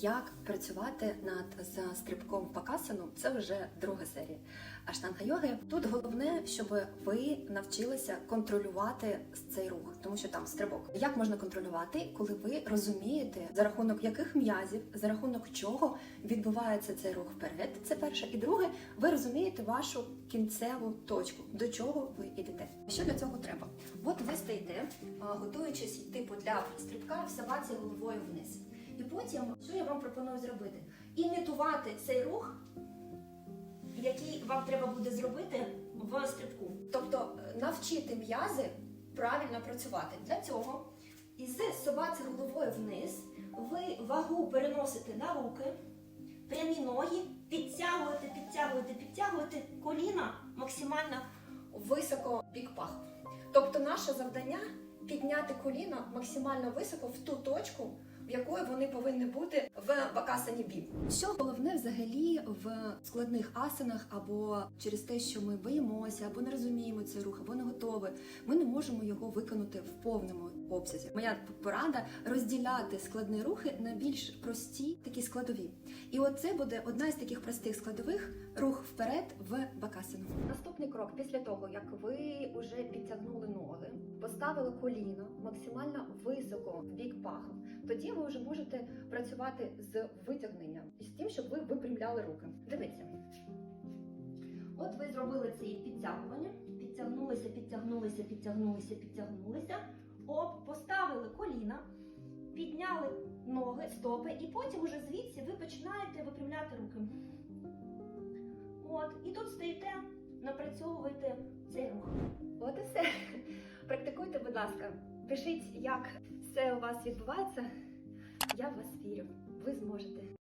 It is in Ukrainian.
Як працювати над стрибком Пакасану це вже друга серія. Аштанга йоги. Тут головне, щоб ви навчилися контролювати цей рух, тому що там стрибок. Як можна контролювати, коли ви розумієте, за рахунок яких м'язів, за рахунок чого відбувається цей рух вперед? Це перше. І друге, ви розумієте вашу кінцеву точку, до чого ви йдете. Що для цього треба? От ви стоїте, готуючись типу для стрибка, всаватися головою вниз. І потім, що я вам пропоную зробити? Імітувати цей рух, який вам треба буде зробити в стрибку. Тобто е, навчити м'язи правильно працювати. Для цього із собаці головою вниз ви вагу переносите на руки, прямі ноги, підтягуєте, підтягуєте, підтягуєте коліна максимально високо бік паху. Тобто наше завдання підняти коліна максимально високо в ту точку, в якої вони повинні бути в бакасані бі. Що головне взагалі в складних асанах або через те, що ми боїмося, або не розуміємо цей рух, або не готові, ми не можемо його виконати в повному обсязі. Моя порада розділяти складні рухи на більш прості такі складові. І оце буде одна із таких простих складових рух вперед в бакасану. Наступний крок після того, як ви вже підтягнули ноги, поставили коліно максимально високо в бік паху, тоді ви вже можете працювати з витягненням і з тим, щоб ви випрямляли руки. Дивіться. От ви зробили ці підтягування, підтягнулися, підтягнулися, підтягнулися, підтягнулися. Оп, поставили коліна, підняли ноги, стопи, і потім уже звідси ви починаєте випрямляти руки. От, і тут стоїте, напрацьовуєте цей рух. От і все. Будь ласка. Пишіть, як все у вас відбувається. Я в вас вірю. Ви зможете.